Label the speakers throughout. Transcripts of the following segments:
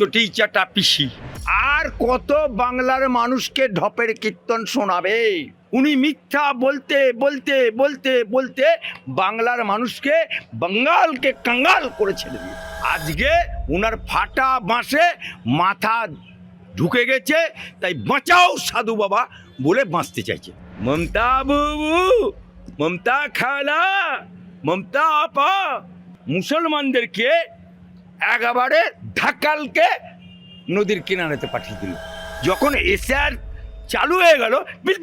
Speaker 1: চটি চাটা পিসি। আর কত বাংলার মানুষকে ঢপের কীর্তন শোনাবে? উনি মিথ্যা বলতে বলতে বলতে বলতে বাংলার মানুষকে বাঙ্গালকে কাঙ্গাল করে ছেড়ে দিয়ে আজকে উনার ফাটা বাঁশে মাথা ঢুকে গেছে, তাই বাঁচাও সাধু বাবা বলে বাঁচতে চাইছে। মমতা বাবু, মমতা খালা, মমতা আপা, মুসলমানদেরকে একেবারে ঢাকালকে নদীর কিনারেতে পাঠিয়ে দিল। যখন এসআর চালু হয়ে গেল, বিল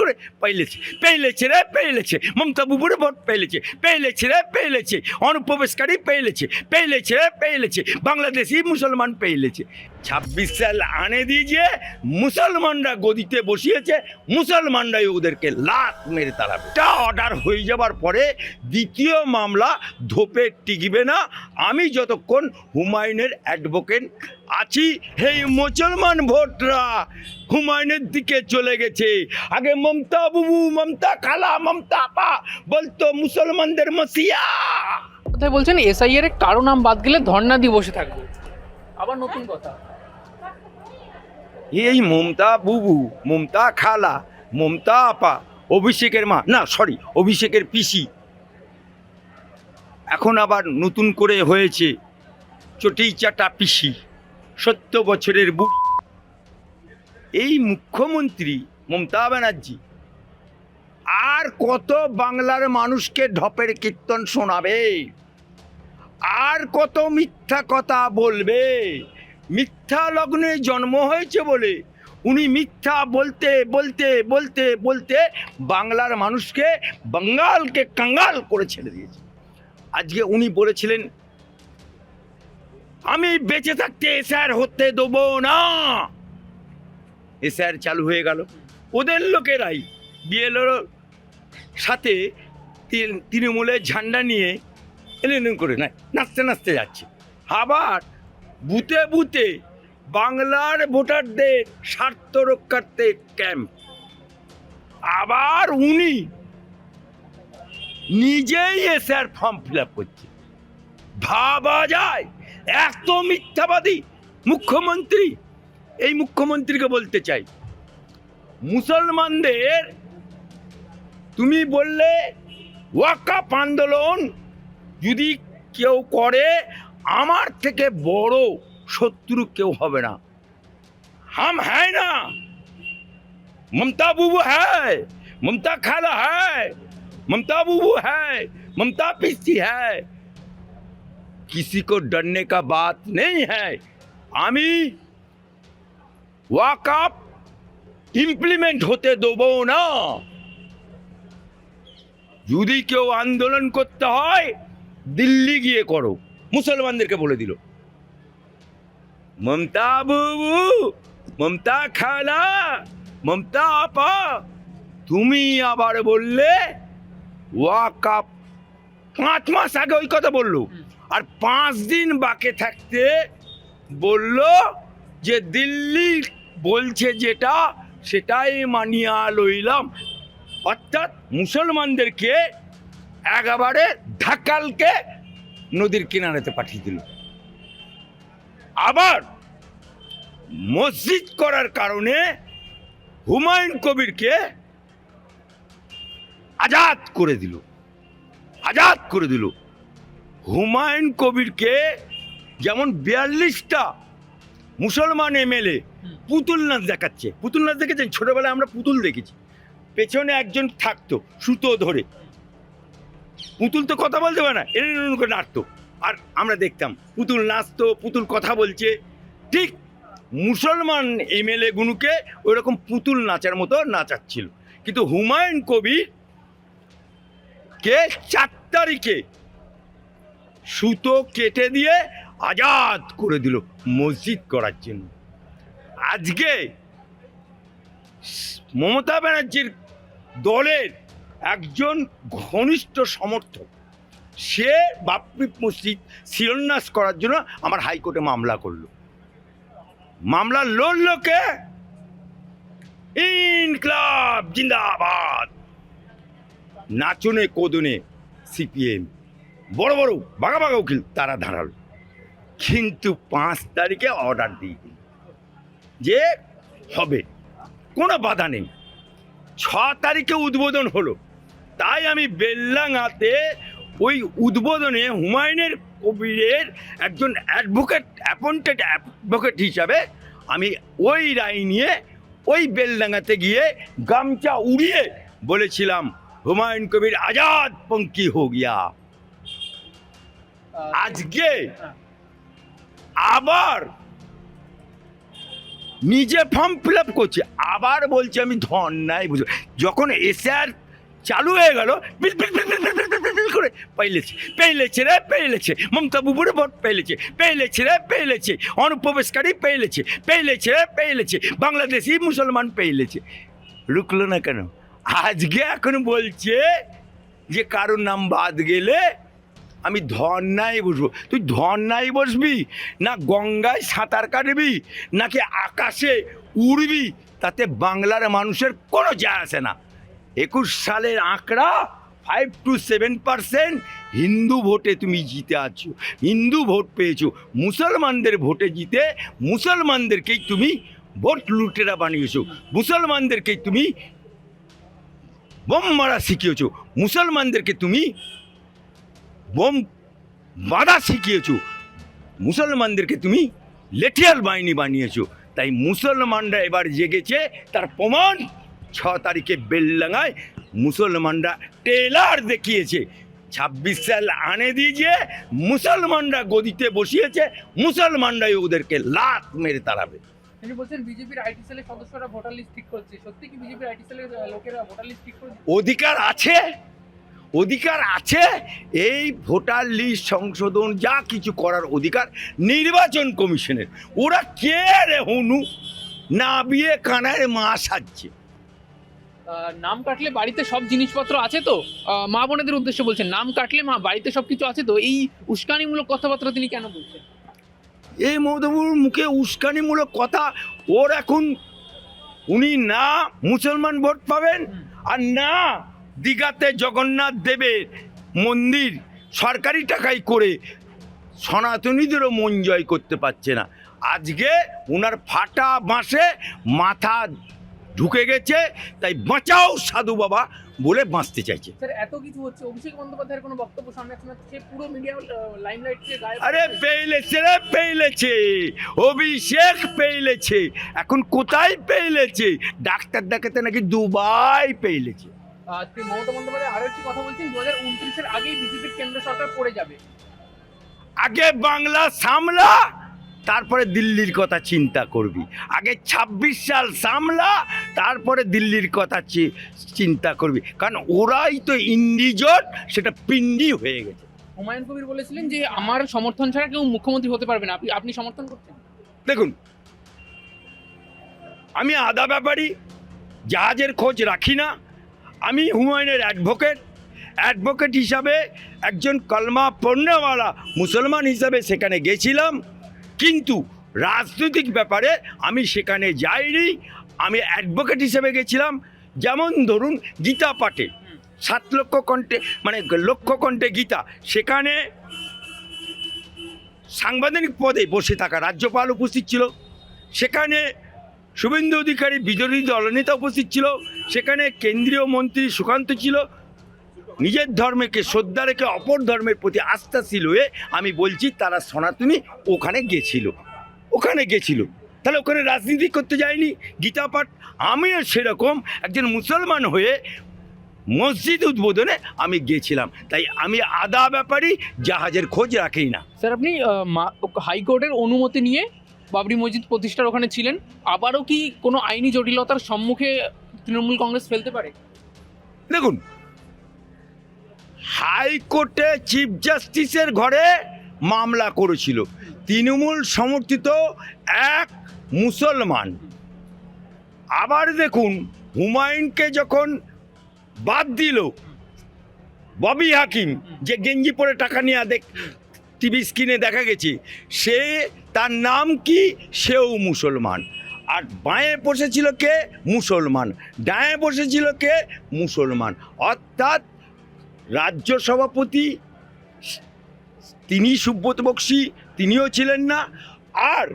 Speaker 1: করে পেলেছে পেলেছে রে, পেলেছে, মমতা বুবুরে ভোট পেলেছে পেলেছে রে, পেলেছে, অনুপ্রবেশকারী পেলেছে পেলেছে রে, পেলেছে, বাংলাদেশি মুসলমান পেলেছে। ছাব্বিশ সাল আনে দিয়ে মুসলমানরা গদিতে বসিয়েছে, মুসলমানরাই ওদেরকে লাত মেরে তাড়াবে। তা অর্ডার হয়ে যাবার পরে দ্বিতীয় মামলা ধোপে টিকবে না। আমি যতক্ষণ হুমায়ুনের অ্যাডভোকেট আছি এই মুসলমান ভোটরা, হুমায়ুনের দিকে চলে গেছে। আগে মমতা বুবু, মমতা খালা, মমতা আপা বলতো, মুসলমানদের মসিয়া।
Speaker 2: কোথায় বলছেন, এসআইআর এর কারও নাম বাদ গেলে ধর্ণা দিয়ে বসে থাকবে। আবার নতুন কথা।
Speaker 1: এই মমতা বুবু, মমতা খালা, মমতা আপা, অভিষেকের মা, না সরি অভিষেকের পিসি। এখন আবার নতুন করে হয়েছে চটি চাটা পিসি, সত্য বছরের বুড়ি এই মুখ্যমন্ত্রী মমতা ব্যানার্জি আর কত বাংলার মানুষকে ঢপের কীর্তন শোনাবে? আর কত মিথ্যা কথা বলবে? মিথ্যা লগ্নে জন্ম হয়েছে বলে উনি মিথ্যা বলতে বলতে বলতে বলতে বাংলার মানুষকে বাঙ্গালকে কাঙ্গাল করে ছেড়ে দিয়েছে। আজকে উনি বলেছিলেন, আমি বেঁচে থাকতে এসআর হতে দেবো না। এসআর চালু হয়ে গেল। ওদের লোকেরাই বিএলওর সাথে তৃণ- তৃণমূলের ঝান্ডা নিয়ে এলেন করে, না নাচতে নাচতে যাচ্ছে। আবার বুতে বুতে বাংলার ভোটারদের স্বার্থ রক্ষার্থে ক্যাম্প। আবার উনি নিজেই এসে আর ফর্ম ফিল আপ করছে। ভাবা যায়, এত মিথ্যাবাদী মুখ্যমন্ত্রী। এই মুখ্যমন্ত্রীকে বলতে চাই, মুসলমানদের তুমি বললে ওয়াকাপ আন্দোলন যদি কেউ করে আমার থেকে বড় শত্রু কেউ হবে না হাম হ্যায় না ममता बुबू है ममता खाला है ममता बुबू है ममता पिस्ती है किसी को डरने का बात नहीं है আমি ওয়াকআপ ইমপ্লিমেন্ট হতে দেবো না যদি কেউ আন্দোলন করতে হয় দিল্লি গিয়ে করো মুসলমানদেরকে বলে দিল। মমতা বুবু, মমতা খালা, মমতা আপা, তুমি আবার বললে ওয়াকাপ পাঁচ মাস আগে ওই কথা বলল। আর পাঁচ দিন বাকি থাকতে বলল যে দিল্লি বলছে যেটা, সেটাই মানিয়া লইলাম। অর্থাৎ মুসলমানদেরকে একেবারে ঢাকালকে নদীর কিনারেতে পাঠিয়ে দিল। আবার মসজিদ করার কারণে হুমায়ুন কবিরকে আজাদ করে দিল। আজাদ করে দিল। হুমায়ুন কবিরকে যেমন বিয়াল্লিশটা মুসলমান এমএলএ পুতুল নাচ দেখাচ্ছে। পুতুল নাচ দেখেছেন? ছোটবেলায় আমরা পুতুল দেখেছি। পেছনে একজন থাকতো সুতো ধরে। পুতুল তো কথা বলতে পারে না। এরকম করে নাচতো আর আমরা দেখতাম, পুতুল নাচতো, পুতুল কথা বলছে। ঠিক মুসলমান এমএলএ গুনুকে ওই রকম পুতুল নাচার মতো নাচাচ্ছিল। কিন্তু হুমায়ুন কবির কে চার তারিখে সুতো কেটে দিয়ে আজাদ করে দিল মসজিদ করার জন্য। আজকে মমতা ব্যানার্জির দলের একজন ঘনিষ্ঠ সমর্থক। সে বাপরি মসজিদ শিলান্যাস করার জন্য আমার হাইকোর্টে মামলা করল। মামলা লড়লো কে ইনকলাব জিন্দাবাদ। নাচনে কোদনে সিপিএম। বড় বড় বাঘা বাঘা উকিল তারা দাঁড়াল কিন্তু পাঁচ তারিখে অর্ডার দিয়ে দিল যে হবে, কোনো বাধা নেই। ছ তারিখে উদ্বোধন হলো। তাই আমি বেল্লাঙাতে ওই উদ্বোধনে হুমায়ুনের কবিরের একজন অ্যাডভোকেট অ্যাপয়েন্টেড অ্যাডভোকেট হিসাবে আমি ওই রায় নিয়ে ওই বেলডাঙ্গাতে গিয়ে গামছা উড়িয়ে বলেছিলাম, হুমায়ুন কবির আজাদ পঙ্কি হো গিয়া আজকে। আবার নিজে ফর্ম ফিল আপ করছে আবার বলছে আমি ধন নাই বুঝো যখন এসআর চালু হয়ে গেল বিল বিল বিল বিল বিল বিল করে পেলেছে পেলেছে রে পেলেছে মমতা বুবুরে ভোট পেলেছে পেলেছে রে পেলেছে অনুপ্রবেশকারী পেলেছে পেলেছে রে পেলেছে বাংলাদেশি মুসলমান পেলেছে রুকলো না কেন? আজকে এখন বলছে যে কারোর নাম বাদ গেলে আমি ধর্নায় বসবো। তুই ধর্নায় বসবি? না গঙ্গায় সাঁতার কাটবি? নাকি আকাশে উড়বি? তাতে বাংলার মানুষের কোনো যায় আসে না। একুশ সালের আঁকড়া five two seven percent Hindu ভোটে তুমি জিতে আছো। হিন্দু ভোট পেয়েছ। মুসলমানদের ভোটে জিতে মুসলমানদেরকেই তুমি ভোট লুটেরা বানিয়েছো। মুসলমানদেরকেই তুমি বোম মারা শিখিয়েছো। মুসলমানদেরকে তুমি বোম বাধা শিখিয়েছো। মুসলমানদেরকে তুমি লেঠিয়াল বাহিনী বানিয়েছো। তাই মুসলমানরা এবার জেগেছে, তার প্রমাণ ছ তারিখে বেলডাঙায় মুসলমানরা টেলার দেখিয়েছে। ছাব্বিশ সাল আনে দিয়ে মুসলমানরা গদিতে বসিয়েছে মুসলমানরাই ওদেরকে লাত মেরে তাড়াবে। অধিকার আছে অধিকার আছে এই ভোটার লিস্ট সংশোধন যা কিছু করার অধিকার নির্বাচন কমিশনের। ওরা কে রে হনু? না বিয়ে কানায় মা সাজছে।
Speaker 2: নাম কাটলে বাড়িতে সব জিনিসপত্র আছে তো? মা বোনেদের উদ্দেশ্যে বলছেন নাম কাটলে মা বাড়িতে সব কিছু আছে তো? এই উস্কানিমূলক কথাবার্তা তিনি কেন বলছেন?
Speaker 1: এই মৌদবুর মুখে উস্কানিমূলক কথা ওর এখন উনি না মুসলমান ভোট পাবেন আর না দীঘাতে জগন্নাথ দেবের মন্দির সরকারি টাকায় করে সনাতনীদেরও মন জয় করতে পারছে না। আজকে ওনার ফাটা বাঁশে মাথা ঢুকে গেছে তাই বাঁচাও সাধু বাবা বলে বাঁচতে চাইছে।
Speaker 2: স্যার এত কিছু হচ্ছে। অভিষেক বন্দ্যোপাধ্যায়ের কোনো বক্তব্য সামনে সে পুরো মিডিয়া লাইমলাইট থেকে
Speaker 1: আরে পেইলেছে রে পেইলেছে অভিষেক পেইলেছে এখন কোথায় পেইলেছে ডাক্তার দেখাতে নাকি দুবাই পেইলেছে
Speaker 2: তিনি মমতা বন্দ্যোপাধ্যায় আরও একটি কথা বলছেন দু হাজার উনত্রিশের আগেই বিজেপির কেন্দ্র সরকার পড়ে যাবে।
Speaker 1: আগে বাংলা সামলা তারপরে দিল্লির কথা চিন্তা করবি। আগে ২৬ সাল সামলা তারপরে দিল্লির কথা চিন্তা করবি। কারণ ওরাই তো ইন্ডিজট সেটা পিন্ডি হয়ে গেছে।
Speaker 2: হুমায়ুন কবির বলেছিলেন যে আমার সমর্থন ছাড়া কেউ মুখ্যমন্ত্রী হতে পারবে না। আপনি আপনি সমর্থন করছেন?
Speaker 1: দেখুন আমি আদা ব্যাপারী জাহাজের খোঁজ রাখি না। আমি হুমায়ুনের অ্যাডভোকেট। অ্যাডভোকেট হিসাবে একজন কলমা পণ্যওয়ালা মুসলমান হিসাবে সেখানে গেছিলাম। কিন্তু রাজনৈতিক ব্যাপারে আমি সেখানে যাইনি। আমি অ্যাডভোকেট হিসেবে গেছিলাম। যেমন ধরুন গীতা পাঠে, সাত লক্ষ কণ্ঠে মানে লক্ষ কণ্ঠে গীতা, সেখানে সাংবাদিক পদে বসে থাকা রাজ্যপাল উপস্থিত ছিল। সেখানে শুভেন্দু অধিকারী বিরোধী দলনেতা উপস্থিত ছিল। সেখানে কেন্দ্রীয় মন্ত্রী সুকান্ত ছিল। নিজের ধর্মকে শ্রদ্ধা রেখে অপর ধর্মের প্রতি আস্থাশীল হয়ে আমি বলছি তারা সনাতনী ওখানে গেছিল। ওখানে গেছিল। তাহলে ওখানে রাজনীতি করতে যায়নি। গীতা পাঠ। আমিও সেরকম একজন মুসলমান হয়ে মসজিদ উদ্বোধনে আমি গেছিলাম। তাই আমি আদা ব্যাপারই জাহাজের খোঁজ রাখি না।
Speaker 2: স্যার আপনি হাইকোর্টের অনুমতি নিয়ে বাবরি মসজিদ প্রতিষ্ঠার ওখানে ছিলেন। আবারও কি কোনো আইনি জটিলতার সম্মুখে তৃণমূল কংগ্রেস ফেলতে পারে?
Speaker 1: দেখুন হাইকোর্টে চিফ জাস্টিসের ঘরে মামলা করেছিল। তৃণমূল সমর্থিত এক মুসলমান। আবার দেখুন, হুমায়ুনকে যখন বাদ দিল, ববি হাকিম, যে গেঞ্জি পরে টাকা নিয়ে দেখ, টিভি স্ক্রিনে দেখা গেছে, সে তার নাম কি? সেও মুসলমান। আর বাঁয়ে বসেছিল কে? মুসলমান। ডায়ে বসেছিল কে? মুসলমান। অর্থাৎ রাজ্য সভাপতি, তিনি সুব্রত বক্সি, তিনিও ছিলেন না। আর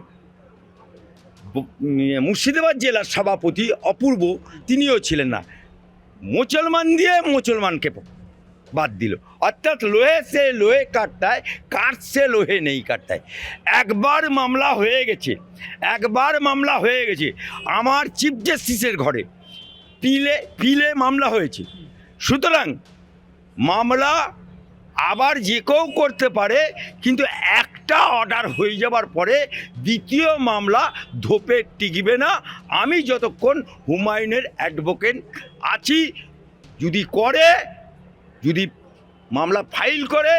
Speaker 1: মুর্শিদাবাদ জেলার সভাপতি অপূর্ব, তিনিও ছিলেন না। মুসলমান দিয়ে মুসলমানকে বাদ দিল। অর্থাৎ লোহে সে লোহে কাটতায় কাঠ সে লোহে নেই কাটতায়। একবার মামলা হয়ে গেছে, একবার মামলা হয়ে গেছে। আমার চিফ জাস্টিসের ঘরে পিলে পিলে মামলা হয়েছে। সুতরাং মামলা আবার যে কেউ করতে পারে কিন্তু একটা অর্ডার হয়ে যাবার পরে দ্বিতীয় মামলা ধোপে টিকবে না। আমি যতক্ষণ হুমায়ুনের অ্যাডভোকেট আছি যদি করে যদি মামলা ফাইল করে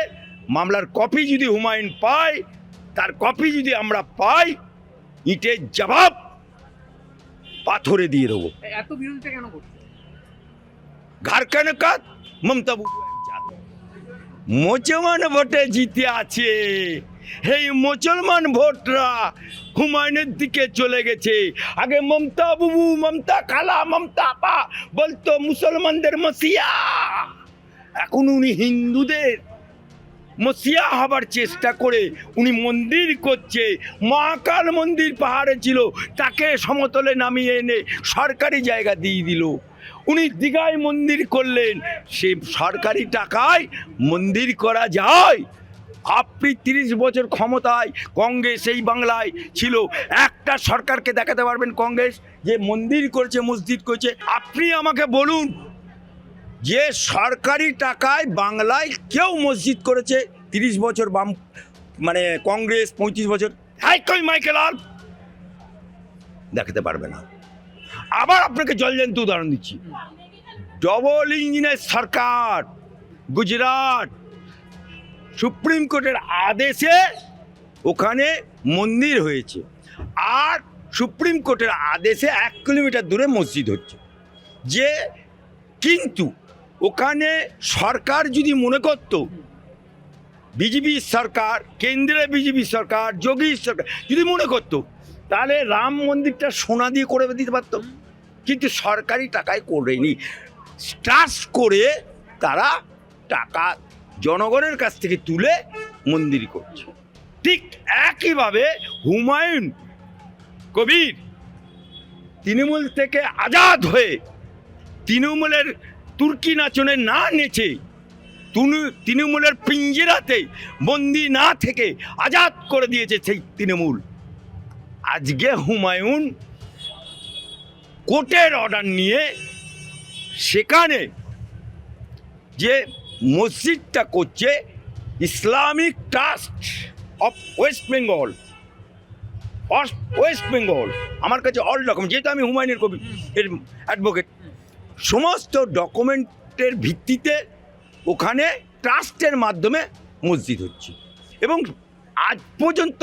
Speaker 1: মামলার কপি যদি হুমায়ুন পায় তার কপি যদি আমরা পাই ইটের জবাব পাথরে দিয়ে দেবো।
Speaker 2: এত বিরোধিতা কেন করছে
Speaker 1: ঘাড়খানে কাজ মমতা। মুসলমান ভোটে জিতে আছে এই মুসলমান ভোটরা হুমায়ুনের দিকে চলে গেছে। আগে মমতা বুবু, মমতা খালা, মমতা আপা বলতো, মুসলমানদের মসিয়া। এখন উনি হিন্দুদের মসিয়া হবার চেষ্টা করে, উনি মন্দির করছে। মহাকাল মন্দির পাহাড়ে ছিল, তাকে সমতলে নামিয়ে এনে সরকারি জায়গা দিয়ে দিল। উনি দীঘায় মন্দির করলেন। সে সরকারি টাকায় মন্দির করা যায়। আপনি তিরিশ বছর ক্ষমতায় কংগ্রেস এই বাংলায় ছিল। একটা সরকারকে দেখাতে পারবেন কংগ্রেস, যে মন্দির করেছে, মসজিদ করেছে। আপনি আমাকে বলুন, যে সরকারি টাকায় বাংলায় কেউ মসজিদ করেছে তিরিশ বছর বাম মানে কংগ্রেস পঁয়ত্রিশ বছর? হ্যাঁ কই মাইকেল আল দেখাতে পারবে না। আবার আপনাকে জল জলজন্ত উদাহরণ দিচ্ছি। ডবল ইঞ্জিনের সরকার, গুজরাট সুপ্রিম কোর্টের আদেশে ওখানে মন্দির হয়েছে। আর সুপ্রিম কোর্টের আদেশে এক কিলোমিটার দূরে মসজিদ হচ্ছে। যে কিন্তু ওখানে সরকার যদি মনে করত, বিজেপি সরকার কেন্দ্রে বিজেপি সরকার, যোগী সরকার, যদি মনে করত তাহলে রাম মন্দিরটা সোনা দিয়ে করে দিতে পারত। কিন্তু সরকারি টাকায় করেনি। ট্রাস্ট করে তারা টাকা জনগণের কাছ থেকে তুলে মন্দির করছে। ঠিক একইভাবে হুমায়ুন কবির তৃণমূল থেকে আজাদ হয়ে তৃণমূলের তুর্কি নাচনে না নেচে তৃণমূলের পিঞ্জিরাতে বন্দি না থেকে আজাদ করে দিয়েছে সেই তৃণমূল। আজকে হুমায়ুন কোর্টের অর্ডার নিয়ে সেখানে যে মসজিদটা করছে, Islamic trust of West Bengal West Bengal, আমার কাছে অল ডকুমেন্ট যেহেতু আমি হুমায়ুনের কবি, এর অ্যাডভোকেট সমস্ত ডকুমেন্টের ভিত্তিতে ওখানে ট্রাস্টের মাধ্যমে মসজিদ হচ্ছে। এবং আজ পর্যন্ত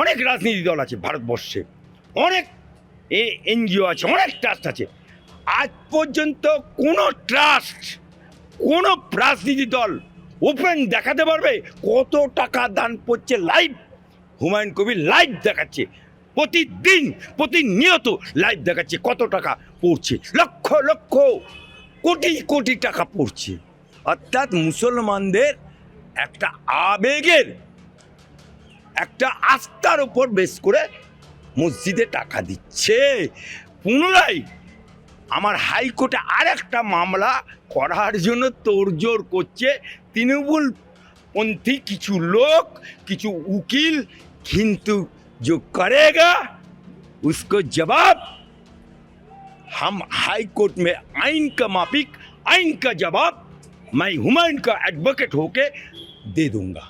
Speaker 1: অনেক রাজনীতি দল আছে ভারতবর্ষে, অনেক এ এনজিও আছে, অনেক ট্রাস্ট আছে। আজ পর্যন্ত কোনো ট্রাস্ট কোনো রাজনীতি দল ওপেন দেখাতে পারবে কত টাকা দান পড়ছে লাইভ হুমায়ুন কবির লাইভ দেখাচ্ছে, প্রতিদিন, প্রতিনিয়ত লাইভ দেখাচ্ছে কত টাকা পড়ছে, লক্ষ লক্ষ কোটি কোটি টাকা পড়ছে। অর্থাৎ মুসলমানদের একটা আবেগের একটা আস্থার উপর বেশ করে মসজিদে টাকা দিচ্ছে পুনরায় আমার হাইকোর্টে আর একটা মামলা করার জন্য তোড়জোড় করছে তৃণমূল পন্থী কিছু লোক কিছু উকিল কিন্তু जो करेगा उसको जवाब हम हाई कोर्ट में आइन का माफिक आइन का जवाब मैं हुमायूं का एडवोकेट होके दे दूंगा